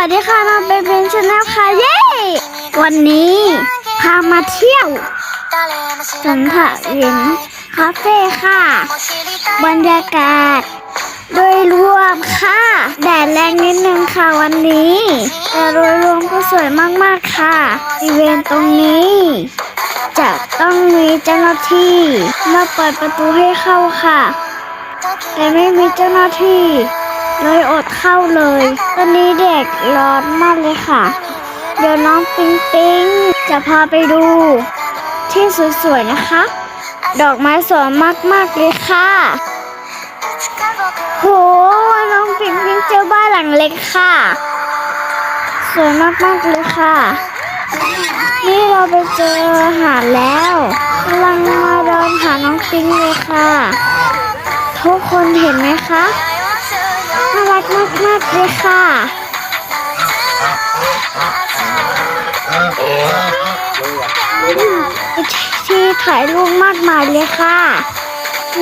วัสดีค่ะมาเป็นเพนชแนลค่ะเย้ วันนี้พามาเที่ยวสันทะวินคาเฟ่ค่ะ บรรยากาศ โดยรวมค่ะ แดดแรงนิดนึงค่ะวันนี้ แต่โดยรวมก็สวยมากๆค่ะอีเวนตรงนี้ จะต้องมีเจ้าหน้าที่มาเปิดประตูให้เข้าค่ะ แต่ไม่มีเจ้าหน้าที่ เลยอดเข้าเลย ตอนนี้เด็กร้อนมากเลยค่ะ เดี๋ยวน้องปิงปิงจะพาไปดู ที่สวยๆนะคะ ดอกไม้สวยมากๆเลยค่ะ โห น้องปิงปิงเจอบ้านหลังเล็กค่ะ สวยมากๆเลยค่ะ นี่เราไปเจอหาแล้วกำลังมาเดินหาน้องปิงเลยค่ะ ทุกคนเห็นไหมคะ รักมากๆเลยค่ะ ที่ถ่ายรูปมากมายเลยค่ะ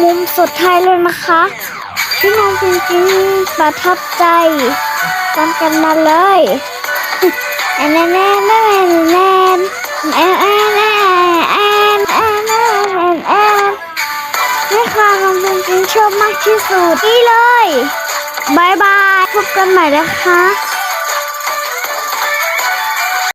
มุมสุดท้ายเลยนะคะที่น้องจริงๆประทับใจตามกันมาเลยแอนแอนแอนแอนแอนแอนแอนแอนแอนแอนแอนแอนนี่ค่ะน้องจริงๆชอบมากที่สุดนี่เลยบายบาย พบกันใหม่นะคะ